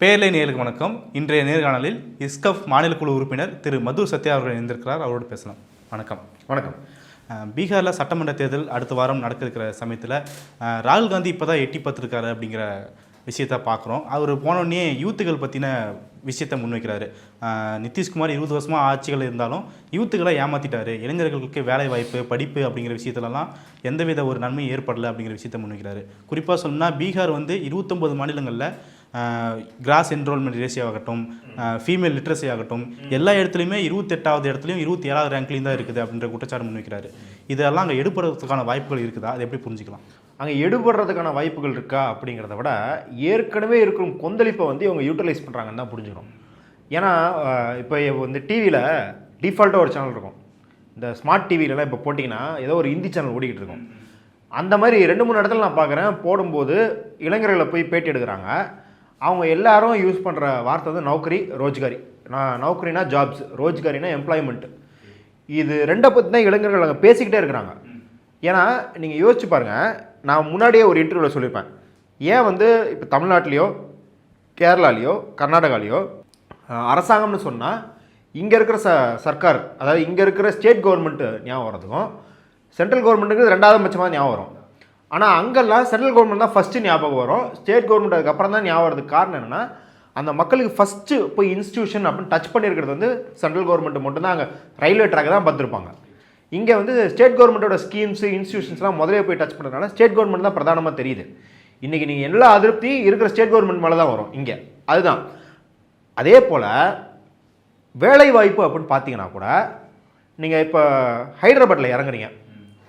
பேர்லை நேருக்கு வணக்கம். இன்றைய நேர்காணலில் இஸ்கப் மாநில குழு உறுப்பினர் திரு மது சத்யா அவர்கள் இணைந்திருக்கிறார். அவரோடு பேசலாம். வணக்கம். வணக்கம். பீகார்ல சட்டமன்ற தேர்தல் அடுத்த வாரம் நடக்க இருக்கிற சமயத்தில் ராகுல் காந்தி இப்போ தான் எட்டி பார்த்துருக்காரு அப்படிங்கிற விஷயத்த பார்க்குறோம் அவர் போனோடனே யூத்துகள் பற்றின விஷயத்தை முன்வைக்கிறாரு. நிதிஷ்குமார் இருபது வருஷமாக ஆட்சிகள் இருந்தாலும் யூத்துக்களை ஏமாத்திட்டாரு. இளைஞர்களுக்கு வேலை வாய்ப்பு படிப்பு அப்படிங்கிற விஷயத்துலலாம் எந்தவித ஒரு நன்மையும் ஏற்படலை அப்படிங்கிற விஷயத்தை முன்வைக்கிறாரு. குறிப்பாக சொல்லணும்னா பீகார் வந்து இருபத்தொம்பது மாநிலங்களில் கிராஸ் என்ரோல்மெண்ட் ரேஷியோ ஆகட்டும் ஃபீமேல் லிட்ரஸி ஆகட்டும் எல்லா இடத்துலையுமே இருபத்தெட்டாவது இடத்துலையும் இருபத்தி ஏழாவது ரேங்க்லையும் தான் இருக்குது அப்படின்ற குற்றச்சாட்டு முன்வைக்கிறாரு. இதெல்லாம் அங்கே எடுப்படுறதுக்கான வாய்ப்புகள் இருக்குதா? அதை எப்படி புரிஞ்சுக்கலாம்? அங்கே எடுபடுறதுக்கான வாய்ப்புகள் இருக்கா அப்படிங்கிறத விட ஏற்கனவே இருக்கும் கொந்தளிப்பை வந்து இவங்க யூட்டிலைஸ் பண்ணுறாங்கன்னு தான் புரிஞ்சுக்கணும். ஏன்னா இப்போ வந்து டிவியில் டிஃபால்ட்டாக ஒரு சேனல் இருக்கும். இந்த ஸ்மார்ட் டிவிலலாம் இப்போ போட்டிங்கன்னா ஏதோ ஒரு ஹிந்தி சேனல் ஓடிக்கிட்டு இருக்கும். அந்த மாதிரி ரெண்டு மூணு இடத்துல நான் பார்க்குறேன் போடும்போது இளைஞர்களை போய் பேட்டி எடுக்கிறாங்க. அவங்க எல்லாரும் யூஸ் பண்ணுற வார்த்தை வந்து நௌக்கரி ரோஜ்காரி. நான் நௌக்கரினா ஜாப்ஸ் ரோஜ்காரினா எம்ப்ளாய்மெண்ட் இது ரெண்டை பற்றி தான் இளைஞர்கள் அங்கே பேசிக்கிட்டே இருக்கிறாங்க. ஏன்னா நீங்கள் யோசிச்சு பாருங்கள் நான் முன்னாடியே ஒரு இன்டர்வியூவில் சொல்லியிருப்பேன். ஏன் வந்து இப்போ தமிழ்நாட்டிலையோ கேரளாலேயோ கர்நாடகாலேயோ அரசாங்கம்னு சொன்னால் இங்கே இருக்கிற ச சர்க்கார் அதாவது இங்கே இருக்கிற ஸ்டேட் கவர்மெண்ட்டு ஞாபகம் வரதுக்கும் சென்ட்ரல் கவர்மெண்ட்டுக்கு ரெண்டாவது பட்சமாக ஞாபகம் வரும். ஆனால் அங்கெல்லாம் சென்ட்ரல் கவர்மெண்ட் தான் ஃபஸ்ட்டு ஞாபகம் வரும். ஸ்டேட் கவர்மெண்ட் அதுக்கப்புறம் தான் ஞாபகம் வரதுக்கு காரணம் என்னென்னா அந்த மக்களுக்கு ஃபஸ்ட்டு போய் இன்ஸ்டியூஷன் அப்படின்னு டச் பண்ணியிருக்கிறது வந்து சென்ட்ரல் கவர்மெண்ட் மட்டும்தான். அங்கே ரயில்வே ட்ராக் தான் பார்த்துருப்பாங்க. இங்கே வந்து ஸ்டேட் கவர்மெண்ட்டோட ஸ்கீம்ஸ் இன்ஸ்டியூஷன்ஸ்லாம் முதலே போய் டச் பண்ணுறதுனால ஸ்டேட் கவர்மெண்ட் தான் பிரதானமாக தெரியுது. இன்றைக்கி நீங்கள் எல்லா அதிருப்தி இருக்கிற ஸ்டேட் கவர்மெண்ட் மேலே தான் வரும் இங்கே. அதுதான். அதே போல் வேலை வாய்ப்பு அப்படின்னு பார்த்தீங்கன்னா கூட நீங்கள் இப்போ ஹைதராபாத்தில் இறங்குறீங்க.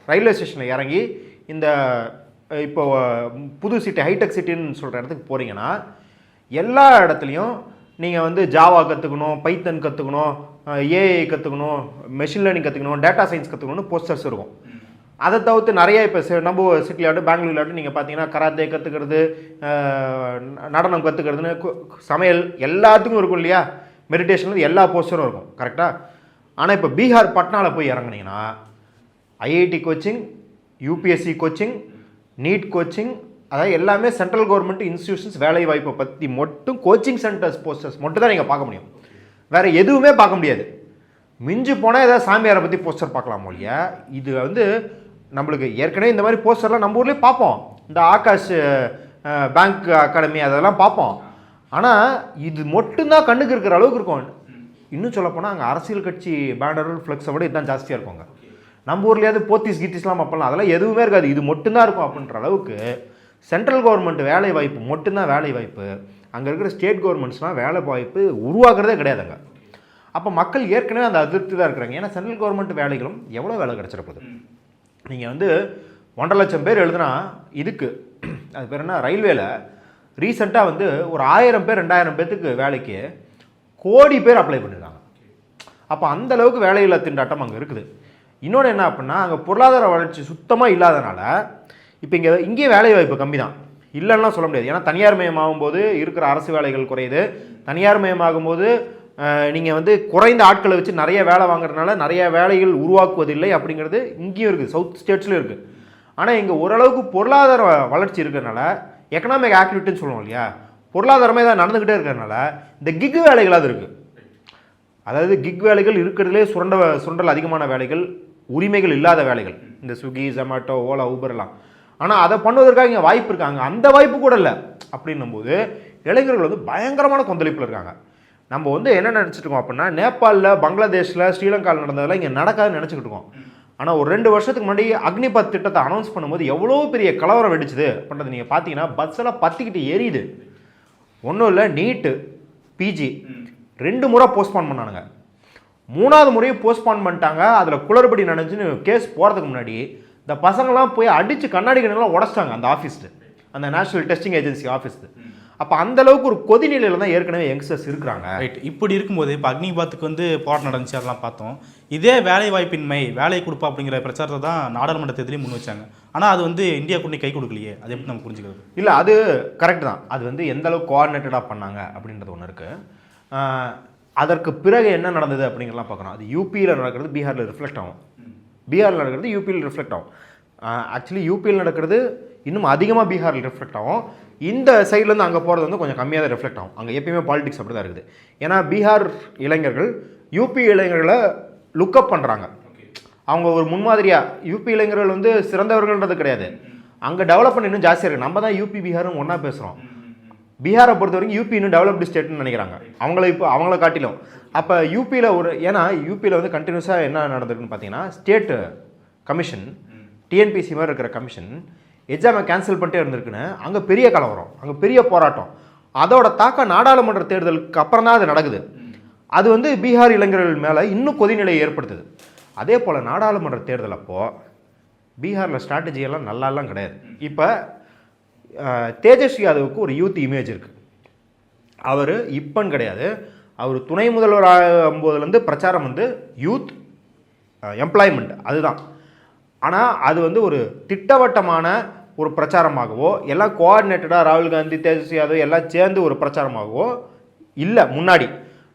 ரயில்வே ஸ்டேஷனில் இறங்கி இந்த இப்போ புது சிட்டி ஹைடெக் சிட்டின்னு சொல்கிற இடத்துக்கு போகிறீங்கன்னா எல்லா இடத்துலையும் நீங்கள் வந்து ஜாவா கற்றுக்கணும் பைத்தன் கற்றுக்கணும் ஏஐ கற்றுக்கணும் மெஷின் லேர்னிங் கற்றுக்கணும் டேட்டா சயின்ஸ் கற்றுக்கணும்னு போஸ்டர்ஸ் இருக்கும். அதை தவிர்த்து நிறைய இப்போ நம்ம சிட்டிலாட்டு பெங்களூர்லாட்டு நீங்கள் பார்த்தீங்கன்னா கராத்தே கற்றுக்கிறது நடனம் கற்றுக்கிறதுன்னு சமையல் எல்லாத்துக்கும் இருக்கும் இல்லையா? மெடிடேஷன் எல்லா போஸ்டரும் இருக்கும் கரெக்டாக ஆனால் இப்போ பீகார் பட்னாவில் போய் இறங்குனீங்கன்னா IIT coaching UPSC coaching NEET coaching அதாவது எல்லாமே சென்ட்ரல் கவர்மெண்ட் இன்ஸ்டியூஷன்ஸ் வேலை வாய்ப்பை பற்றி மட்டும் கோச்சிங் சென்டர்ஸ் போஸ்டர்ஸ் மட்டும் தான் நீங்கள் பார்க்க முடியும். வேறு எதுவுமே பார்க்க முடியாது. மிஞ்சி போனால் ஏதாவது சாமியாரை பற்றி போஸ்டர் பார்க்கலாம் ஒழிய இது வந்து நம்மளுக்கு ஏற்கனவே இந்த மாதிரி போஸ்டர்லாம் நம்ம ஊர்லேயே பார்ப்போம். இந்த ஆகாஷ் பேங்க் அகாடமி அதெல்லாம் பார்ப்போம். ஆனால் இது மட்டும்தான் கண்ணுக்கு இருக்கிற அளவுக்கு இருக்கும். இன்னும் சொல்லப்போனால் அங்கே அரசியல் கட்சி பேனர் ஃப்ளெக்ஸை விட இதுதான் ஜாஸ்தியாக இருக்குங்க நம்ம ஊர்லேயாவது போத்தீஸ் கீத்தீஸ்லாம் பார்ப்பலாம் அதெல்லாம் எதுவுமே இருக்காது. இது மட்டும்தான் இருக்கும் அப்படின்ற அளவுக்கு சென்ட்ரல் கவர்மெண்ட் வேலை வாய்ப்பு மட்டும்தான் வேலை வாய்ப்பு. அங்கே இருக்கிற ஸ்டேட் கவர்மெண்ட்ஸ்லாம் வேலை வாய்ப்பு உருவாக்குறதே கிடையாதுங்க அப்போ மக்கள் ஏற்கனவே அந்த அதிருப்தி தான் இருக்கிறாங்க. ஏன்னா சென்ட்ரல் கவர்மெண்ட் வேலைகளும் எவ்வளோ வேலை கிடச்சிட போகுது நீங்கள் வந்து ஒன்றரை லட்சம் பேர் எழுதுனா இதுக்கு அது பேர் என்ன? ரயில்வேல ரீசெண்டாக வந்து ஒரு ஆயிரம் பேர் ரெண்டாயிரம் பேர்த்துக்கு வேலைக்கு கோடி பேர் அப்ளை பண்ணிருக்காங்க. அப்போ அந்த அளவுக்கு வேலையில்லா திண்டாட்டம் அங்கே இருக்குது. இன்னொன்று என்ன அப்படின்னா அங்கே பொருளாதார வளர்ச்சி சுத்தமாக இல்லாதனால இப்போ இங்கே இங்கேயே வேலை வாய்ப்பு கம்மி தான் இல்லைன்னா சொல்ல முடியாது. ஏன்னா தனியார் மயமாகும் போது இருக்கிற அரசு வேலைகள் குறையுது. தனியார் மயமாகும் போது நீங்கள் வந்து குறைந்த ஆட்களை வச்சு நிறைய வேலை வாங்குறதுனால நிறைய வேலைகள் உருவாக்குவதில்லை அப்படிங்கிறது இங்கேயும் இருக்குது சவுத் ஸ்டேட்ஸ்லையும் இருக்குது ஆனால் இங்கே ஓரளவுக்கு பொருளாதார வ- வளர்ச்சி இருக்கிறதுனால எக்கனாமிக் ஆக்டிவிட்டின்னு சொல்லுவோம் இல்லையா? பொருளாதாரமே தான் நடந்துக்கிட்டே இருக்கிறதுனால இந்த கிக் வேலைகளாவது இருக்குது அதாவது கிக் வேலைகள் இருக்கிறதுலே சுரண்ட சுரண்டல் அதிகமான வேலைகள் உரிமைகள் இல்லாத வேலைகள். இந்த ஸ்விக்கி ஜொமேட்டோ ஓலா ஊபர்லாம் ஆனால் அதை பண்ணுவதற்காக இங்கே வாய்ப்பு இருக்காங்க அந்த வாய்ப்பு கூட இல்லை. அப்படின்னும் போது இளைஞர்கள் வந்து பயங்கரமான கொந்தளிப்பில் இருக்காங்க. நம்ம வந்து என்ன நினச்சிட்டு இருக்கோம் அப்படின்னா நேபாளில் பங்களாதேஷில் ஸ்ரீலங்காவில் நடந்ததெல்லாம் இங்கே நடக்காதுன்னு நினச்சிக்கிட்டு இருக்கோம். ஆனால் ஒரு ரெண்டு வருஷத்துக்கு முன்னாடி அக்னிபத் திட்டத்தை அனௌன்ஸ் பண்ணும்போது எவ்வளோ பெரிய கலவரம் வெடிச்சுது அப்படின்றது நீங்கள் பார்த்தீங்கன்னா பஸ் எல்லாம் பத்திக்கிட்டு எரியுது ஒன்றும் இல்லை நீட்டு பிஜி ரெண்டு முறை போஸ்ட்பான் பண்ணானுங்க. மூணாவது முறையும் போஸ்ட்பான் பண்ணிட்டாங்க. அதில் குளறுபடி நடந்துச்சுன்னு கேஸ் போகிறதுக்கு முன்னாடி இந்த பசங்களாம் போய் அடித்து கண்ணாடி கண்ணெல்லாம் உடச்சிட்டாங்க அந்த ஆஃபீஸ்க்கு அந்த நேஷனல் டெஸ்டிங் ஏஜென்சி ஆஃபீஸ்க்கு அப்போ அந்த அளவுக்கு ஒரு கொதிநிலையில் தான் ஏற்கனவே யங்ஸ்டர்ஸ் இருக்கிறாங்க. ரைட் இப்படி இருக்கும்போது இப்போ அக்னிபாத்துக்கு வந்து போராட்டம் நடந்துச்சு அதெல்லாம் பார்த்தோம். இதே வேலை வாய்ப்பின்மை வேலை கொடுப்பா அப்படிங்கிற பிரச்சாரத்தை தான் நாடாளுமன்ற தேர்தலையும் முன் வச்சாங்க. ஆனால் அது வந்து இந்தியா கூட்டணி கை கொடுக்கலையே. அது எப்படி நம்ம புரிஞ்சுக்கிறது? இல்லை அது கரெக்ட் தான். அது வந்து எந்த அளவுக்கு கோஆர்டினேட்டடாக பண்ணாங்க அப்படின்றது ஒன்று இருக்குது அதற்கு பிறகு என்ன நடந்தது அப்படிங்கிறலாம் பார்க்கணும். அது யூபியில் நடக்கிறது பீகாரில் ரிஃப்ளெக்ட் ஆகும். பீகாரில் நடக்கிறது யூபியில் ரிஃப்ளெக்ட் ஆகும். ஆக்சுவலி யூபியில் நடக்கிறது இன்னும் அதிகமாக பீகாரில் ரிஃப்ளெக்ட் ஆகும். இந்த சைட்லேருந்து அங்கே போகிறது வந்து கொஞ்சம் கம்மியாக தான் ரிஃப்ளெக்ட் ஆகும். அங்கே எப்பயுமே பாலிடிக்ஸ் அப்படி தான் இருக்குது. ஏன்னா பீகார் இளைஞர்கள் யூபி இளைஞர்களை லுக்கப் பண்ணுறாங்க அவங்க ஒரு முன்மாதிரியாக யூபி இளைஞர்கள் வந்து சிறந்தவர்கள்ன்றது கிடையாது. அங்கே டெவலப்மெண்ட் இன்னும் ஜாஸ்தியாக இருக்குது நம்ம தான் யூபி பீகாரும் ஒன்றா பேசுகிறோம் பீகாரை பொறுத்த வரைக்கும் யூபி இன்னும் டெவலப்டு ஸ்டேட்னு நினைக்கிறாங்க. அவங்கள இப்போ அவங்கள காட்டிலும். அப்போ யூபியில் ஒரு ஏன்னா யூபியில் வந்து கண்டினியூஸாக என்ன நடந்திருக்குன்னு பார்த்தீங்கன்னா ஸ்டேட்டு கமிஷன் டிஎன்பிசி மாதிரி இருக்கிற கமிஷன் எக்ஸாமை கேன்சல் பண்ணிட்டே இருந்திருக்குன்னு அங்கே பெரிய கலவரம் அங்கே பெரிய போராட்டம். அதோட தாக்கம் நாடாளுமன்ற தேர்தலுக்கு அப்புறம் தான் அது நடக்குது. அது வந்து பீகார் இளைஞர்கள் மேலே இன்னும் கொதிநிலையை ஏற்படுத்துது. அதே போல் நாடாளுமன்ற தேர்தல் அப்போது பீகாரில் ஸ்ட்ராட்டஜி எல்லாம் நல்லாலாம் கிடையாது. இப்போ தேஜஸ்வி யாதவுக்கு ஒரு யூத் இமேஜ் இருக்குது அவர் இப்பன்னு கிடையாது. அவர் துணை முதல்வர் ஆகும்போதுலேருந்து பிரச்சாரம் வந்து யூத் எம்ப்ளாய்மெண்ட் அதுதான். ஆனால் அது வந்து ஒரு திட்டவட்டமான ஒரு பிரச்சாரமாகவோ எல்லாம் கோஆர்டினேட்டடாக ராகுல் காந்தி தேஜஸ்வி யாதவ் எல்லாம் சேர்ந்து ஒரு பிரச்சாரமாகவோ இல்லை முன்னாடி.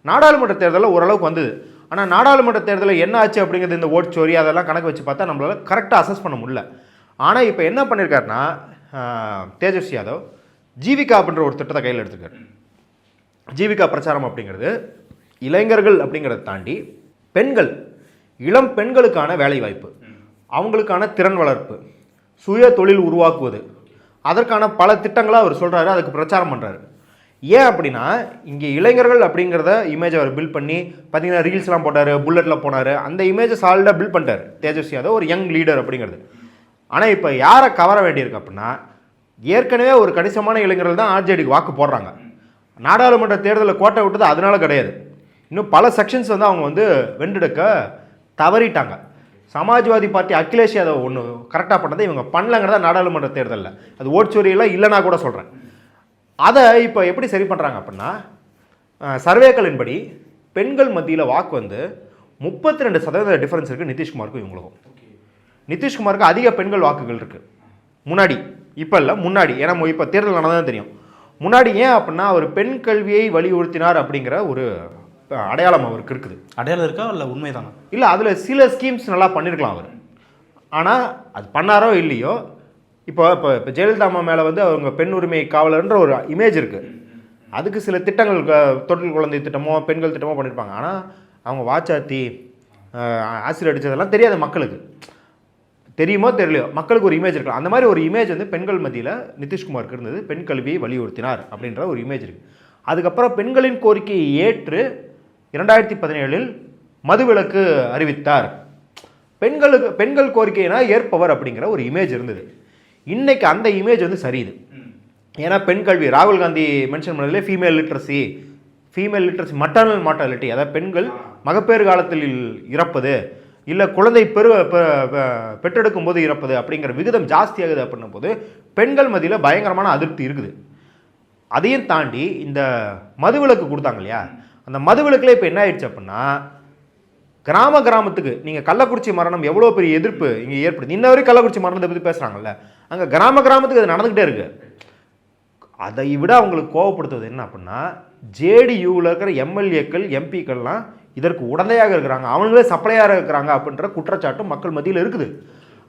நாடாளுமன்ற தேர்தலில் ஓரளவுக்கு வந்தது. ஆனால் நாடாளுமன்ற தேர்தலில் என்ன ஆச்சு அப்படிங்கிறது இந்த ஓட் சோரி அதெல்லாம் கணக்கு வச்சு பார்த்தா நம்மளால் கரெக்டாக அசஸ் பண்ண முடியல. ஆனால் இப்போ என்ன பண்ணியிருக்காருன்னா தேஜஸ்வி யாதவ் ஜீவிகா அப்படின்ற ஒரு திட்டத்தை கையில் எடுத்துக்காரு ஜீவிகா பிரச்சாரம் அப்படிங்கிறது இளைஞர்கள் அப்படிங்கிறத தாண்டி பெண்கள் இளம் பெண்களுக்கான வேலைவாய்ப்பு அவங்களுக்கான திறன் வளர்ப்பு சுய தொழில் உருவாக்குவது அதற்கான பல திட்டங்களை அவர் சொல்கிறாரு அதுக்கு பிரச்சாரம் பண்ணுறாரு ஏன் அப்படின்னா இங்கே இளைஞர்கள் அப்படிங்கிறத இமேஜ் அவர் பில்ட் பண்ணி பார்த்தீங்கன்னா ரீல்ஸ்லாம் போட்டார் புல்லட்டில் போனார் அந்த இமேஜை சால்டாக பில்ட் பண்ணிட்டார். தேஜஸ்வி யாதவ் ஒரு யங் லீடர் அப்படிங்கிறது. ஆனால் இப்போ யாரை கவர வேண்டியிருக்கு அப்படின்னா ஏற்கனவே ஒரு கணிசமான இளைஞர்கள் தான் ஆர்ஜேடிக்கு வாக்கு போடுறாங்க. நாடாளுமன்ற தேர்தலில் கோட்டை விட்டது அதனால கிடையாது. இன்னும் பல செக்ஷன்ஸ் வந்து அவங்க வந்து வென்றெடுக்க தவறிட்டாங்க. சமாஜ்வாதி பார்ட்டி அகிலேஷ் யாதவ் ஒன்று கரெக்டாக பண்ணதை இவங்க பண்ணலங்கிறத நாடாளுமன்ற தேர்தலில். அது ஓட்சோரியெல்லாம் இல்லைனா கூட சொல்கிறேன் அதை இப்போ எப்படி சரி பண்ணுறாங்க அப்படின்னா சர்வேக்களின்படி பெண்கள் மத்தியில் வாக்கு வந்து முப்பத்தி ரெண்டு சதவீத டிஃபரன்ஸ் இருக்குது நிதிஷ்குமாருக்கும் இவங்களுக்கும். நிதிஷ்குமாருக்கு அதிக பெண்கள் வாக்குகள் இருக்குது முன்னாடி இப்போ இல்லை முன்னாடி. ஏன்னா இப்போ தேர்தல் நடந்ததான் தெரியும். முன்னாடி ஏன் அப்படின்னா அவர் பெண் கல்வியை வலியுறுத்தினார் அப்படிங்கிற ஒரு அடையாளம் அவருக்கு இருக்குது. அடையாளம் இருக்கா இல்லை உண்மைதானா? இல்லை அதில் சில ஸ்கீம்ஸ் நல்லா பண்ணியிருக்கலாம் அவர். ஆனால் அது பண்ணாரோ இல்லையோ இப்போ இப்போ இப்போ ஜெயலலிதா அம்மா மேலே வந்து அவங்க பெண் உரிமை காவலர்ன்ற ஒரு இமேஜ் இருக்குது அதுக்கு சில திட்டங்கள் தொட்டில் குழந்தை திட்டமோ பெண்கள் திட்டமோ பண்ணியிருப்பாங்க ஆனால் அவங்க வாச்சாத்தி ஆசிரியர் அடித்ததெல்லாம் தெரியாது மக்களுக்கு. தெரியுமோ தெரியலையோ? மக்களுக்கு ஒரு இமேஜ் இருக்கு அந்த மாதிரி ஒரு இமேஜ் வந்து பெண்கள் மத்தியில் நிதிஷ்குமாருக்கு இருந்தது. பெண் கல்வியை வலியுறுத்தினார் அப்படின்ற ஒரு இமேஜ் இருக்கு. அதுக்கப்புறம் பெண்களின் கோரிக்கையை ஏற்று இரண்டாயிரத்தி பதினேழில் மதுவிலக்கு அறிவித்தார். பெண்களுக்கு பெண்கள் கோரிக்கையினா ஏற்பவர் அப்படிங்கிற ஒரு இமேஜ் இருந்தது. இன்னைக்கு அந்த இமேஜ் வந்து சரியுது ஏன்னா பெண் கல்வி ராகுல் காந்தி மென்ஷன் பண்ணதுல female literacy female literacy maternal mortality அதாவது பெண்கள் மகப்பேறு காலத்தில் இறப்பது இல்லை குழந்தை பெரு பெற்றெடுக்கும் போது இறப்பது அப்படிங்கிற விகிதம் ஜாஸ்தியாகுது அப்படின்னும் போது பெண்கள் மத்தியில் பயங்கரமான அதிருப்தி இருக்குது. அதையும் தாண்டி இந்த மதுவிலக்கு கொடுத்தாங்க இல்லையா? அந்த மதுவிலக்கில் இப்போ என்ன ஆயிடுச்சு அப்படின்னா கிராம கிராமத்துக்கு நீங்கள் கள்ளக்குறிச்சி மரணம் எவ்வளோ பெரிய எதிர்ப்பு இங்கே ஏற்படுது? இன்ன வரைக்கும் கள்ளக்குறிச்சி மரணத்தை பற்றி பேசுகிறாங்கல்ல அங்கே கிராம கிராமத்துக்கு அது நடந்துக்கிட்டே இருக்கு. அதை விட அவங்களுக்கு கோவப்படுத்துவது என்ன அப்படின்னா ஜேடியூவில் இருக்கிற எம்எல்ஏக்கள் எம்பிக்கள்லாம் இதற்கு உடந்தையாக இருக்கிறாங்க. அவங்களே சப்ளையாக இருக்கிறாங்க அப்படின்ற குற்றச்சாட்டும் மக்கள் மத்தியில் இருக்குது.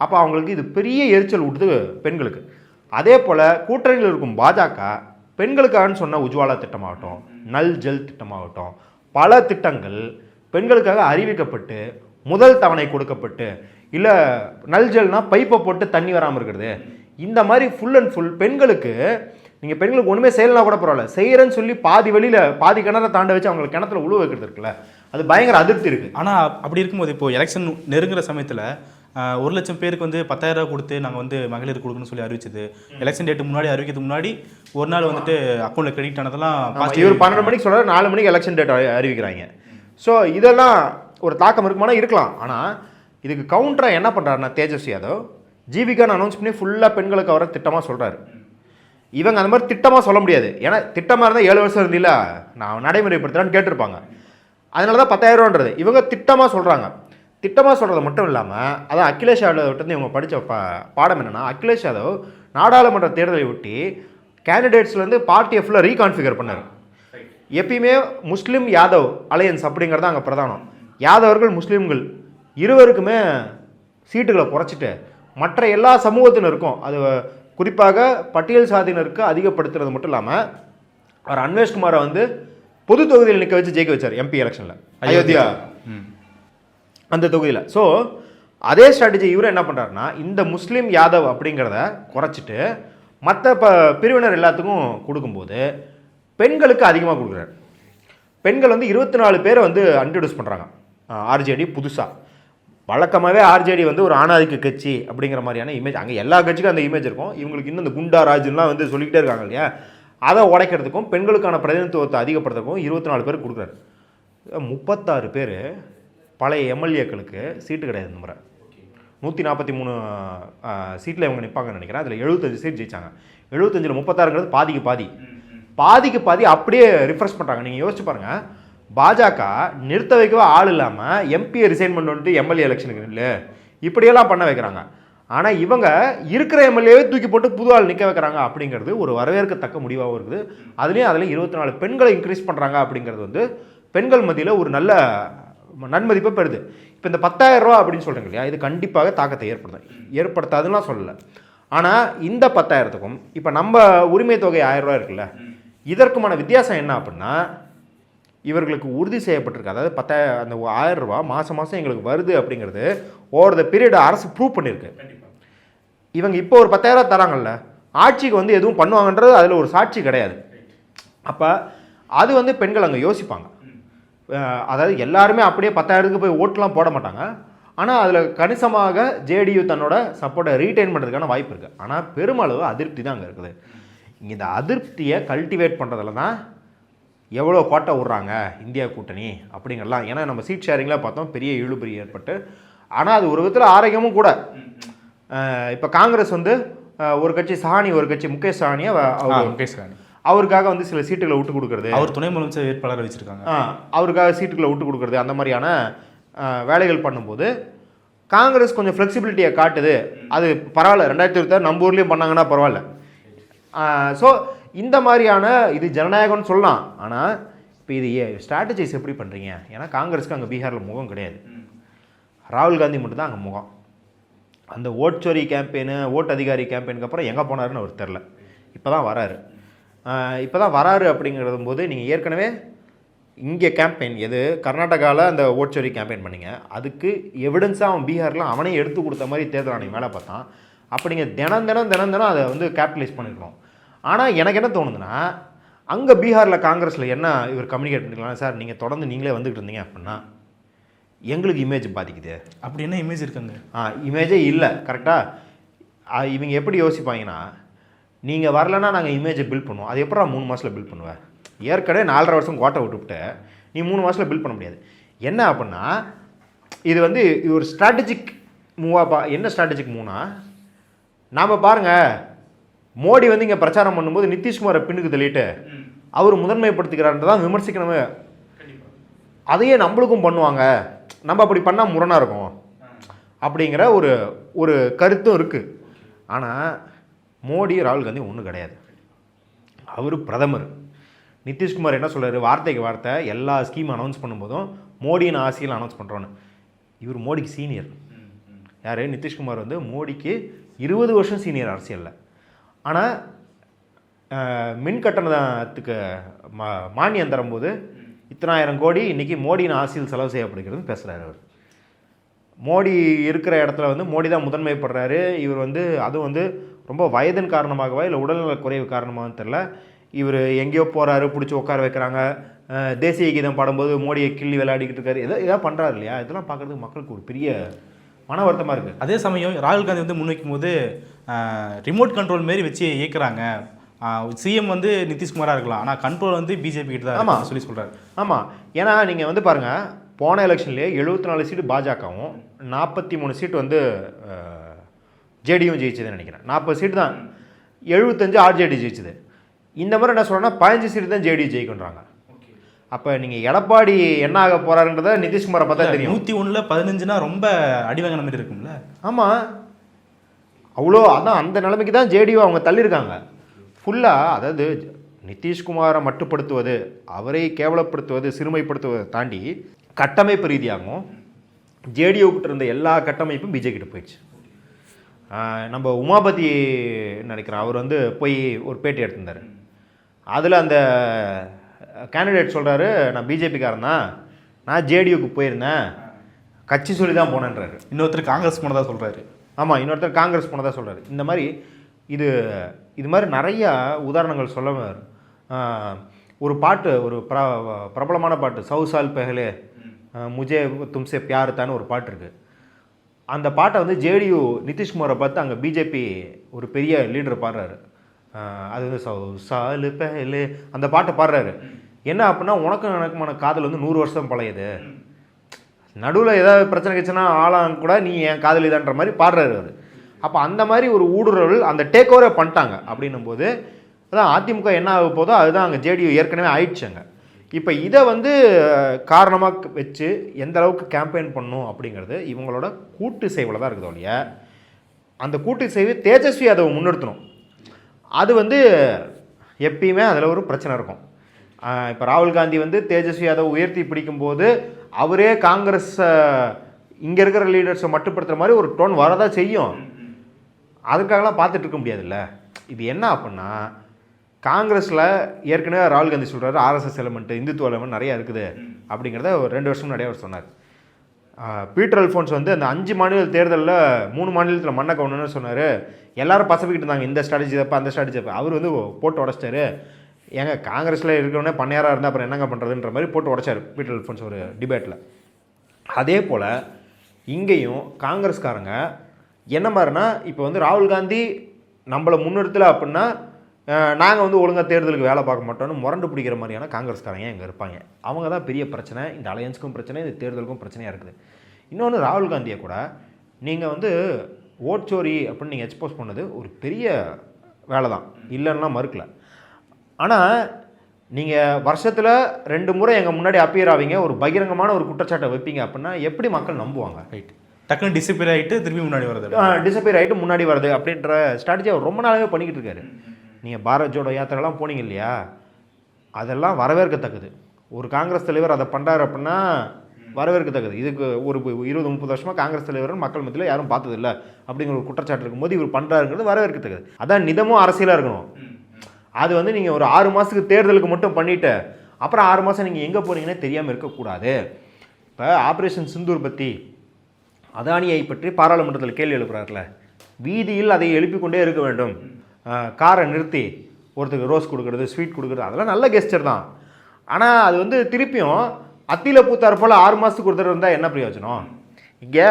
அப்போ அவங்களுக்கு இது பெரிய எரிச்சல் விட்டுது பெண்களுக்கு. அதே போல் கூட்டணியில் இருக்கும் பாஜக பெண்களுக்காகன்னு சொன்ன உஜ்வாலா திட்டமாகட்டும் நல் ஜல் திட்டமாகட்டும் பல திட்டங்கள் பெண்களுக்காக அறிவிக்கப்பட்டு முதல் தவணை கொடுக்கப்பட்டு இல்லை நல் ஜெல்னால் பைப்பை போட்டு தண்ணி வராமல் இருக்கிறது. இந்த மாதிரி ஃபுல் அண்ட் ஃபுல் பெண்களுக்கு நீங்கள் பெண்களுக்கு ஒன்றுமே செய்யலாம் கூட பரவாயில்ல. செய்கிறேன்னு சொல்லி பாதி வழியில் பாதி கிணற தாண்ட வச்சு அவங்களுக்கு கிணத்துல உழுவு வைக்கிறது இருக்குல்ல. அது பயங்கர அதிருப்தி இருக்குது ஆனால் அப்படி இருக்கும்போது இப்போ எலெக்ஷன் நெருங்குற சமயத்தில் ஒரு லட்சம் பேருக்கு வந்து பத்தாயிரம் ரூபாய் கொடுத்து நாங்கள் வந்து மகளிர் கொடுக்கணும்னு சொல்லி அறிவிச்சது. எலெக்ஷன் டேட்டு முன்னாடி அறிவிக்கிறதுக்கு முன்னாடி ஒரு நாள் வந்துட்டு அக்கௌண்ட்டில் கிரெடிட் ஆனதெல்லாம் இவர் பன்னெண்டு மணிக்கு சொல்கிறார் நாலு மணிக்கு எலெக்ஷன் டேட் அறிவிக்கிறாங்க. ஸோ இதெல்லாம் ஒரு தாக்கம் இருக்குமானா இருக்கலாம். ஆனால் இதுக்கு கவுண்டராக என்ன பண்ணுறாருன்னா தேஜஸ்வி யாதவ் ஜீவிகான்னு அனௌன்ஸ் பண்ணி ஃபுல்லாக பெண்களுக்கு அவரை திட்டமாக சொல்கிறாரு இவங்க அந்த மாதிரி திட்டமாக சொல்ல முடியாது. ஏன்னா திட்டமாக இருந்தால் ஏழு வருஷம் இருந்தில்ல நான் நடைமுறைப்படுத்துகிறான்னு கேட்டிருப்பாங்க. அதனால தான் பத்தாயிரரூவான்றது இவங்க திட்டமாக சொல்கிறாங்க திட்டமாக சொல்கிறது மட்டும் இல்லாமல் அதான் அகிலேஷ் யாதவ்கிட்டருந்து இவங்க படித்த பா பாடம் என்னென்னா அகிலேஷ் யாதவ் நாடாளுமன்ற தேர்தலை ஒட்டி கேண்டிடேட்ஸ்லேருந்து பார்ட்டியை ஃபுல்லாக ரீகான்ஃபிகர் பண்ணார். எப்பயுமே முஸ்லீம் யாதவ் அலையன்ஸ் அப்படிங்கிறது அங்கே பிரதானம். யாதவர்கள் முஸ்லீம்கள் இருவருக்குமே சீட்டுகளை குறைச்சிட்டு மற்ற எல்லா சமூகத்தினருக்கும் அது குறிப்பாக பட்டியல் சாதியினருக்கு அதிகப்படுத்துறது மட்டும் இல்லாமல் அவர் அன்வேஷ்குமாரை வந்து பொது தொகுதியில் நிற்க வச்சு ஜெயிக்க வச்சார் எம்பி எலெக்ஷனில் அயோத்தியா. அந்த தொகுதியில். ஸோ அதே ஸ்ட்ராட்டஜி இவர் என்ன பண்ணுறாருன்னா இந்த முஸ்லீம் யாதவ் அப்படிங்கிறத குறைச்சிட்டு மற்ற ப பிரிவினர் எல்லாத்துக்கும் கொடுக்கும்போது பெண்களுக்கு அதிகமாக கொடுக்குறாரு. பெண்கள் வந்து இருபத்தி நாலு பேரை வந்து இன்ட்ரடியூஸ் பண்ணுறாங்க ஆர்ஜேடி புதுசாக வழக்கமாகவே ஆர்ஜேடி வந்து ஒரு ஆணாதிக்க கட்சி அப்படிங்கிற மாதிரியான இமேஜ் அங்கே எல்லா கட்சிக்கும் அந்த இமேஜ் இருக்கும். இவங்களுக்கு இன்னும் இந்த குண்டா ராஜுலாம் வந்து சொல்லிக்கிட்டே இருக்காங்க இல்லையா? அதை உடைக்கிறதுக்கும் பெண்களுக்கான பிரதிநிதித்துவத்தை அதிகப்படுத்துறதுக்கும் இருபத்தி நாலு பேர் கொடுக்குறாரு. முப்பத்தாறு பேர் பழைய எம்எல்ஏக்களுக்கு சீட்டு கிடையாது இந்த முறை. நூற்றி நாற்பத்தி மூணு சீட்டில் இவங்க நிற்பாங்கன்னு நினைக்கிறேன். அதில் எழுபத்தஞ்சு சீட் ஜெயிச்சாங்க. எழுபத்தஞ்சில் முப்பத்தாறுங்கிறது பாதிக்கு பாதி. பாதிக்கு பாதி அப்படியே ரிஃப்ரெஷ் பண்ணுறாங்க நீங்கள் யோசிச்சு பாருங்கள் பாஜக நிறுத்த வைக்கவே ஆள் இல்லாமல் எம்பியை ரிசைன் பண்ணி வந்துட்டு எம்எல்ஏ எலெக்ஷனுக்கு இல்லை. இப்படியெல்லாம் பண்ண வைக்கிறாங்க. ஆனால் இவங்க இருக்கிற எம்எல்ஏவே தூக்கி போட்டு புது ஆள் நிற்க வைக்கிறாங்க அப்படிங்கிறது ஒரு வரவேற்கத்தக்க முடிவாகவும் இருக்குது. அதுலேயும் அதில் இருபத்தி நாலு பெண்களை இன்க்ரீஸ் பண்ணுறாங்க அப்படிங்கிறது வந்து பெண்கள் மத்தியில் ஒரு நல்ல நன்மதிப்பை பெறுது. இப்போ இந்த 10000 ரூபா அப்படின்னு சொல்கிறீங்க இல்லையா இது கண்டிப்பாக தாக்கத்தை ஏற்படுத்தும். ஏற்படுத்தாதுலாம் சொல்லலை. ஆனால் இந்த பத்தாயிரத்துக்கும் இப்போ நம்ம உரிமை தொகை ஆயிரம் ரூபா இருக்குல்ல இதற்குமான வித்தியாசம் என்ன அப்படின்னா இவர்களுக்கு உறுதி செய்யப்பட்டிருக்கு. அதாவது பத்தாயிரம் அந்த ஆயிரம் ரூபா மாதம் மாதம் எங்களுக்கு வருது அப்படிங்கிறது ஓவர் த பீரியட் அரசு ப்ரூவ் பண்ணியிருக்கு. இவங்க இப்போ ஒரு பத்தாயிரம் தராங்கல்ல ஆட்சிக்கு வந்து எதுவும் பண்ணுவாங்கன்றது அதில் ஒரு சாட்சி கிடையாது. அப்போ அது வந்து பெண்கள் அங்கே யோசிப்பாங்க. அதாவது எல்லாருமே அப்படியே பத்தாயிரத்துக்கு போய் ஓட்டுலாம் போட மாட்டாங்க. ஆனால் அதில் கணிசமாக ஜேடியு தன்னோட சப்போர்ட்டை ரீட்டைன் பண்ணுறதுக்கான வாய்ப்பு இருக்குது ஆனால் பெருமளவு அதிருப்தி தான் அங்கே இருக்குது. இந்த அதிருப்தியை கல்டிவேட் பண்ணுறதுல தான் எவ்வளோ கோட்டை விட்றாங்க இந்தியா கூட்டணி அப்படிங்கிறலாம் ஏன்னா நம்ம சீட் ஷேரிங்கில் பார்த்தோம் பெரிய இழுபறி ஏற்பட்டு. ஆனால் அது ஒரு விதத்தில் ஆரோக்கியமும் கூட. இப்போ காங்கிரஸ் வந்து ஒரு கட்சி சாணி ஒரு கட்சி முகேஷ் அவர் முகேஷ் ராணி அவருக்காக வந்து சில சீட்டுகளை விட்டு கொடுக்குறது. அவர் துணை முதலமைச்சர் வேட்பாளரை வச்சிருக்காங்க. அவருக்காக சீட்டுகளை விட்டு கொடுக்குறது அந்த மாதிரியான வேலைகள் பண்ணும்போது காங்கிரஸ் கொஞ்சம் ஃப்ளெக்சிபிலிட்டியை காட்டுது. அது பரவாயில்ல. ரெண்டாயிரத்தி இருபத்தாறு நம்ம ஊர்லேயும் பண்ணாங்கன்னா பரவாயில்ல. ஸோ இந்த மாதிரியான இது ஜனநாயகம்னு சொல்லலாம். ஆனால் இப்போ இது ஸ்ட்ராட்டஜைஸ் எப்படி பண்ணுறீங்க ஏன்னா காங்கிரஸ்க்கு அங்கே பீகாரில் முகம் கிடையாது. ராகுல் காந்தி மட்டும்தான் அங்கே முகம். அந்த ஓட்சோரி கேம்பெயின் ஓட் அதிகாரி கேம்பெயினுக்கு அப்புறம் எங்கே போனாருன்னு அவர் தெரில இப்போ தான் வராரு. இப்போ தான் வராரு அப்படிங்கிறது போது நீங்கள் ஏற்கனவே இங்கே கேம்பெயின் எது கர்நாடகாவில் அந்த ஓட்சோரி கேம்பெயின் பண்ணிங்க. அதுக்கு எவிடன்ஸாக அவன் பீகாரில் அவனே எடுத்து கொடுத்த மாதிரி தேர்தல் ஆணையம் வேலை பார்த்தான். அப்படிங்க தினம் தினம் தினம் தினம் அதை வந்து கேபிட்டலைஸ் பண்ணிக்கிறோம் ஆனால் எனக்கு என்ன தோணுதுன்னா அங்கே பீகாரில் காங்கிரஸில் என்ன இவர் கம்யூனிகேட் பண்ணிக்கலாம் சார் நீங்கள் தொடர்ந்து நீங்களே வந்துகிட்டு இருந்தீங்க அப்படின்னா எங்களுக்கு இமேஜ் பாதிக்குது. அப்படி என்ன இமேஜ் இருக்காங்க? ஆ இமேஜே இல்லை கரெக்டாக இவங்க எப்படி யோசிப்பாங்கன்னா நீங்கள் வரலன்னா நாங்கள் இமேஜை பில்ட் பண்ணுவோம். அது எப்படா மூணு மாதத்தில் பில்ட் பண்ணுவேன் ஏற்கனவே நாலரை வருஷம் கோட்டை விட்டுவிட்டு நீ மூணு மாதத்தில் பில்ட் பண்ண முடியாது. என்ன அப்படின்னா இது வந்து ஒரு ஸ்ட்ராட்டஜிக் மூவாக பா என்ன ஸ்ட்ராட்டஜிக் மூணா நாம் பாருங்கள் மோடி வந்து இங்கே பிரச்சாரம் பண்ணும்போது நிதிஷ்குமாரை பின்னுக்கு தள்ளிட்டு அவர் முதன்மைப்படுத்திக்கிறார்ன்றதான் விமர்சிக்கணுமே. அதையே நம்மளுக்கும் பண்ணுவாங்க. நம்ம அப்படி பண்ணால் முரணாக இருக்கும். அப்படிங்கிற ஒரு ஒரு கருத்தும் இருக்குது ஆனால் மோடி ராகுல் காந்தி ஒன்றும் கிடையாது. அவர் பிரதமர். நிதிஷ்குமார் என்ன சொல்றாரு? வார்த்தைக்கு வார்த்தை எல்லா ஸ்கீம் அனௌன்ஸ் பண்ணும்போதும் மோடியின் ஆசையில் அனௌன்ஸ் பண்ணுறோன்னு இவர் மோடிக்கு சீனியர் யார்? நிதிஷ்குமார் வந்து மோடிக்கு இருபது வருஷம் சீனியர் அரசியலில். ஆனால் மின் கட்டணத்துக்கு மா மானியம் தரும்போது இத்தனாயிரம் கோடி இன்றைக்கி மோடியின் ஆசையில் செலவு செய்யப்படுகிறது பேசுகிறார் அவர். மோடி இருக்கிற இடத்துல வந்து மோடி தான் முதன்மைப்படுறாரு. இவர் வந்து அதுவும் வந்து ரொம்ப வயதின் காரணமாகவா இல்லை உடல்நல குறைவு காரணமாகவும் தெரில இவர் எங்கேயோ போகிறாரு பிடிச்சி உட்கார வைக்கிறாங்க. தேசிய கீதம் பாடும்போது மோடியை கிள்ளி விளையாடிக்கிட்டு இருக்காரு. எதோ எதாவது பண்ணுறாரு இல்லையா? இதெல்லாம் பார்க்குறதுக்கு மக்களுக்கு ஒரு பெரிய மன வருத்தமாக இருக்குது அதே சமயம் ராகுல் காந்தி வந்து முன்வைக்கும் போது ரிமோட் கண்ட்ரோல் மாரி வச்சு இயக்குறாங்க. சிஎம் வந்து நிதிஷ்குமாரா இருக்கலாம். ஆனால் கண்ட்ரோல் வந்து பிஜேபி கிட்ட தான் ஆமா. இருக்குன்னு சொல்லி சொல்றாரு. ஆமாம் ஏன்னா நீங்கள் வந்து பாருங்கள் போன எலெக்ஷன்லேயே எழுபத்தி நாலு சீட்டு பாஜகவும் நாற்பத்தி மூணு சீட்டு வந்து ஜேடியும் ஜெயிச்சதுன்னு நினைக்கிறேன். நாற்பது சீட்டு தான். எழுபத்தஞ்சு ஆர்ஜேடி ஜெயிச்சது. இந்த மாதிரி என்ன சொல்கிறேன்னா பதினஞ்சு சீட்டு தான் ஜேடி ஜெயிக்குன்றாங்க. அப்போ நீங்கள் எடப்பாடி என்ன ஆக போகிறாருன்றத நிதிஷ்குமாரை பார்த்தா தெரியும். நூத்தி ஒண்ணுல பதினஞ்சுனா ரொம்ப அடிவாங்கின மாதிரி இருக்கும்ல. ஆமாம் அவ்வளோ அதான் அந்த நிலைமைக்கு தான் ஜேடியு அவங்க தள்ளியிருக்காங்க. ஃபுல்லாக அதாவது நிதிஷ்குமாரை மட்டுப்படுத்துவது அவரை கேவலப்படுத்துவது சிறுமைப்படுத்துவதை தாண்டி கட்டமைப்பு ரீதியாகவும் ஜேடியூக்கிட்ட இருந்த எல்லா கட்டமைப்பும் பிஜே கிட்ட போயிடுச்சு. நம்ம உமாபதி நினைக்கிறேன் அவர் வந்து போய் ஒரு பேட்டி எடுத்திருந்தார். அதில் அந்த கேண்டிடேட் சொல்கிறாரு நான் பிஜேபிக்காரன் தான். நான் ஜேடியூக்கு போயிருந்தேன். கட்சி சொல்லி தான் போனேன்றாரு. இன்னொருத்தர் காங்கிரஸ் போனதாக சொல்கிறாரு ஆமாம் இன்னொருத்தர் காங்கிரஸ் போனதாக சொல்கிறார் இந்த மாதிரி இது இது மாதிரி நிறையா உதாரணங்கள் சொல்ல ஒரு பாட்டு ஒரு பிர பிரபலமான பாட்டு சவுசால் பெஹலே முஜே தும்சே பியாருத்தான்னு ஒரு பாட்டு இருக்குது அந்த பாட்டை வந்து ஜேடியு நிதிஷ்குமாரை பார்த்து அங்கே பிஜேபி ஒரு பெரிய லீடர் பாடுறாரு. அது வந்து சௌ பெஹலே அந்த பாட்டை பாடுறாரு. என்ன அப்படின்னா உனக்கும் எனக்குமான காதல் வந்து நூறு வருஷம் பழையது. நடுவில் ஏதாவது பிரச்சனை கிச்சனா ஆளாங்க கூட நீ என் காதலிதான்ற மாதிரி பாடுறாரு அவர். அப்போ அந்த மாதிரி ஒரு ஊடுருவல் அந்த டேக் ஓவரே பண்ணிட்டாங்க அப்படின்னும் போது அதான் அதிமுக என்ன ஆக போதோ அதுதான் அங்கே ஜேடியு ஏற்கனவே ஆயிடுச்சுங்க. இப்போ இதை வந்து காரணமாக வச்சு எந்த அளவுக்கு கேம்பெயின் பண்ணும் அப்படிங்கிறது இவங்களோட கூட்டு சேவையில் தான் இருக்குது ஒழிய அந்த கூட்டு சேவை தேஜஸ்வி அதை முன்னிறுத்தணும். அது வந்து எப்பயுமே அதில் ஒரு பிரச்சனை இருக்கும். இப்போ ராகுல் காந்தி வந்து தேஜஸ்வி யாதவ் உயர்த்தி பிடிக்கும்போது அவரே காங்கிரஸை இங்கே இருக்கிற லீடர்ஸை மட்டுப்படுத்துகிற மாதிரி ஒரு டோன் வரதான் செய்யும். அதுக்காகலாம் பார்த்துட்டு இருக்க முடியாதுல்ல. இது என்ன அப்படின்னா காங்கிரஸில் ஏற்கனவே ராகுல் காந்தி சொல்கிறாரு ஆர்எஸ்எஸ் எலமெண்ட்டு இந்துத்துவ எலமெண்ட் நிறையா இருக்குது அப்படிங்கிறத ஒரு ரெண்டு வருஷம் முன்னாடியே அவர் சொன்னார். பீட்டர் அல்ஃபோன்ஸ் வந்து அந்த அஞ்சு மாநில தேர்தலில் மூணு மாநிலத்தில் மண்ணை கவுனன்னு சொன்னார். எல்லாரும் பசப்பிக்கிட்டு இருந்தாங்க இந்த ஸ்ட்ராட்டஜி தப்பா அந்த ஸ்ட்ராட்டஜி தப்பா. அவர் வந்து போட்டு உடச்சிட்டாரு. ஏங்க காங்கிரஸில் இருக்கிறவனே பண்ணையாராக இருந்தால் அப்புறம் என்னங்க பண்ணுறதுன்ற மாதிரி போட்டு உடச்சார் பீட்டர் அல்ஃபோன்ஸ் ஒரு டிபேட்டில் அதே போல் இங்கேயும் காங்கிரஸ்காரங்க என்ன மாதிரினா இப்போ வந்து ராகுல் காந்தி நம்மளை முன்னிறுத்தலை அப்படின்னா நாங்கள் வந்து ஒழுங்காக தேர்தலுக்கு வேலை பார்க்க மாட்டோம்னு முரண்டு பிடிக்கிற மாதிரியான காங்கிரஸ்காரங்க இங்கே இருப்பாங்க. அவங்க தான் பெரிய பிரச்சனை. இந்த அலையன்ஸுக்கும் பிரச்சனை இந்த தேர்தலுக்கும் பிரச்சனையாக இருக்குது. இன்னொன்று ராகுல் காந்தியை கூட நீங்கள் வந்து ஓட்சோரி அப்படின்னு நீங்கள் எக்ஸ்போஸ் பண்ணது ஒரு பெரிய வேலை தான் இல்லைன்னா மறுக்கல. ஆனால் நீங்கள் வருஷத்தில் ரெண்டு முறை எங்கள் முன்னாடி அப்பியர் ஆவீங்க ஒரு பகிரங்கமான ஒரு குற்றச்சாட்டை வைப்பீங்க அப்படின்னா எப்படி மக்கள் நம்புவாங்க? ரைட் டக்குன்னு டிசிப்பியர் ஆகிட்டு திரும்பி முன்னாடி வருது டிசப்பியர் ஆகிட்டு முன்னாடி வருது அப்படின்ற ஸ்ட்ராட்டஜி அவர் ரொம்ப நாளாகவே பண்ணிக்கிட்டு இருக்காரு. நீங்கள் பாரத் ஜோடோ யாத்திரைலாம் போனீங்க இல்லையா? அதெல்லாம் வரவேற்கத்தக்கது. ஒரு காங்கிரஸ் தலைவர் அதை பண்ணுறாரு அப்படின்னா வரவேற்கத்தக்கது. இதுக்கு ஒரு இருபது முப்பது வருஷமாக காங்கிரஸ் தலைவர் மக்கள் மத்தியில் யாரும் பார்த்ததில்ல அப்படிங்கிற ஒரு குற்றச்சாட்டு இருக்கும்போது இவர் பண்ணுறாருங்கிறது வரவேற்கத்தக்கது. அதான் நிதமும் அரசியலாக இருக்கணும். அது வந்து நீங்கள் ஒரு ஆறு மாதத்துக்கு தேர்தலுக்கு மட்டும் பண்ணிவிட்டு அப்புறம் ஆறு மாதம் நீங்கள் எங்கே போகிறீங்கன்னே தெரியாமல் இருக்கக்கூடாது. இப்போ ஆப்ரேஷன் சிந்தூர் பற்றி அதானியை பற்றி பாராளுமன்றத்தில் கேள்வி எழுப்புறாருல. வீதியில் அதை எழுப்பிக்கொண்டே இருக்க வேண்டும். காரை நிறுத்தி ஒருத்தருக்கு ரோஸ் கொடுக்குறது ஸ்வீட் கொடுக்குறது அதெல்லாம் நல்ல கெஸ்டர் தான். ஆனால் அது வந்து திருப்பியும் அத்தியில் பூத்தார் போல் ஆறு மாதத்துக்கு ஒருத்தர் இருந்தால் என்ன பிரயோஜனம்? இங்கே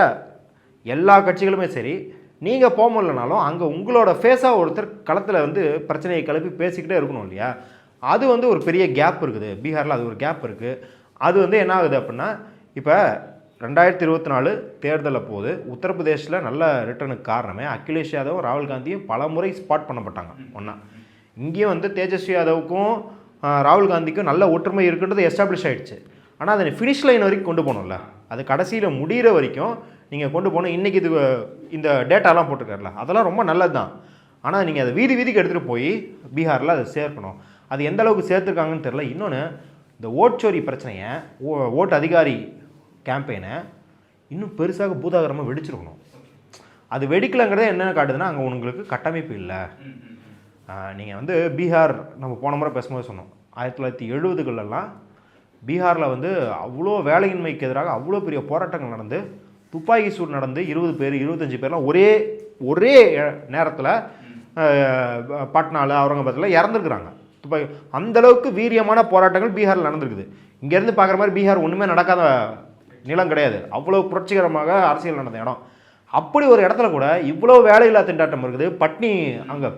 எல்லா கட்சிகளுமே சரி நீங்கள் போக முடியலனாலும் அங்கே உங்களோட ஃபேஸாக ஒருத்தர் களத்தில் வந்து பிரச்சனையை கிளப்பி பேசிக்கிட்டே இருக்கணும் இல்லையா? அது வந்து ஒரு பெரிய கேப் இருக்குது. பீகாரில் அது ஒரு கேப் இருக்குது அது வந்து என்ன ஆகுது அப்படின்னா இப்போ ரெண்டாயிரத்தி இருபத்தி நாலு தேர்தலில் போது உத்தரப்பிரதேசில் நல்ல ரிட்டர்னுக்கு காரணமே அகிலேஷ் யாதவும் ராகுல் காந்தியும் பல முறை ஸ்பாட் பண்ணப்பட்டாங்க ஒன்றா இங்கேயும் வந்து தேஜஸ்வி யாதவுக்கும் ராகுல் காந்திக்கும் நல்ல ஒற்றுமை இருக்குன்றது எஸ்டாப்ளிஷ் ஆகிடுச்சு ஆனால் அதை ஃபினிஷ் லைன் வரைக்கும் கொண்டு போகணும்ல அது கடைசியில் முடிகிற வரைக்கும் நீங்கள் கொண்டு போகணும் இன்றைக்கி இது இந்த டேட்டாலாம் போட்டிருக்காருல அதெல்லாம் ரொம்ப நல்லது தான் ஆனால் நீங்கள் அதை வீதி வீதிக்கு எடுத்துகிட்டு போய் பீகாரில் அதை சேர்க்கணும் அது எந்த அளவுக்கு சேர்த்துருக்காங்கன்னு தெரில இன்னொன்று இந்த ஓட்சோரி பிரச்சனையை ஓ ஓட்டு அதிகாரி கேம்பெயினை இன்னும் பெருசாக பூதாகரமாக வெடிச்சிருக்கணும். அது வெடிக்கலைங்கிறத என்னென்ன காட்டுதுன்னா அங்கே உங்களுக்கு கட்டமைப்பு இல்லை. நீங்கள் வந்து பீகார் நம்ம போன முறை பேசும்போது சொன்னோம். ஆயிரத்தி தொள்ளாயிரத்தி எழுபதுகளெல்லாம் பீகாரில் வந்து அவ்வளோ வேலையின்மைக்கு எதிராக அவ்வளோ பெரிய போராட்டங்கள் நடந்து துப்பாக்கி சூடு நடந்து இருபது பேர் இருபத்தஞ்சி பேர்லாம் ஒரே ஒரே நேரத்தில் பாட்னாவில் அவுரங்காபாத்தில் இறந்துருக்குறாங்க. துப்பாக்கி அந்த அளவுக்கு வீரியமான போராட்டங்கள் பீகாரில் நடந்திருக்குது. இங்கேருந்து பார்க்குற மாதிரி பீகார் ஒன்றுமே நடக்காத நிலம் கிடையாது. அவ்வளோ புரட்சிகரமாக அரசியல் நடந்த இடம். அப்படி ஒரு இடத்துல கூட இவ்வளோ வேலையில்லா திண்டாட்டம் இருக்குது. பட்னி அங்கே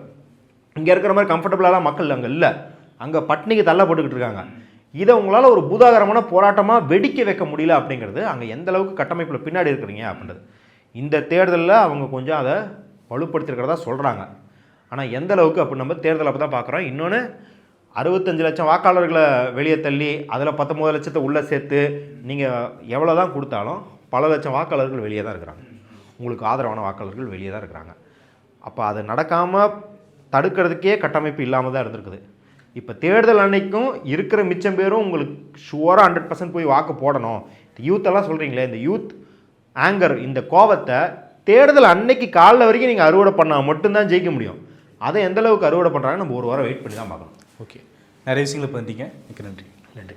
இங்கே இருக்கிற மாதிரி கம்ஃபர்டபுளாலாம் மக்கள் அங்கே இல்லை. அங்கே பட்னிக்கு தள்ளப்பட்டுக்கிட்டு இருக்காங்க. இதை உங்களால் ஒரு பூதாகரமான போராட்டமாக வெடிக்க வைக்க முடியல அப்படிங்கிறது அங்கே எந்த அளவுக்கு கட்டமைப்பில் பின்னாடி இருக்கிறீங்க அப்படின்றது. இந்த தேர்தலில் அவங்க கொஞ்சம் அதை வலுப்படுத்திருக்கிறதா சொல்கிறாங்க ஆனால் எந்த அளவுக்கு அப்படி நம்ம தேர்தல் அப்போ தான் பார்க்குறோம் இன்னொன்று அறுபத்தஞ்சு லட்சம் வாக்காளர்களை வெளியே தள்ளி அதில் பத்தொம்பது லட்சத்தை உள்ளே சேர்த்து நீங்கள் எவ்வளோ தான் கொடுத்தாலும் பல லட்சம் வாக்காளர்கள் வெளியே தான் இருக்கிறாங்க. உங்களுக்கு ஆதரவான வாக்காளர்கள் வெளியே தான் இருக்கிறாங்க. அப்போ அது நடக்காமல் தடுக்கிறதுக்கே கட்டமைப்பு இல்லாமல் தான் இருந்திருக்குது. இப்போ தேர்தல் அன்னைக்கும் இருக்கிற மிச்சம் பேரும் உங்களுக்கு ஷுவராக ஹண்ட்ரட் பர்சன்ட் போய் வாக்கு போடணும். இந்த யூத் எல்லாம் சொல்கிறீங்களே இந்த யூத் ஆங்கர் இந்த கோவத்தை தேர்தல் அன்னைக்கு காலைல வரைக்கும் நீங்கள் அறுவடை பண்ணால் மட்டும்தான் ஜெயிக்க முடியும். அதை எந்த அளவுக்கு அறுவடை பண்ணுறாங்க நம்ம ஒரு வாரம் வெயிட் பண்ணி தான் பார்க்கணும். ஓகே நிறைய விஷயங்களை பண்ணிட்டீங்க மிக்க நன்றி. நன்றி.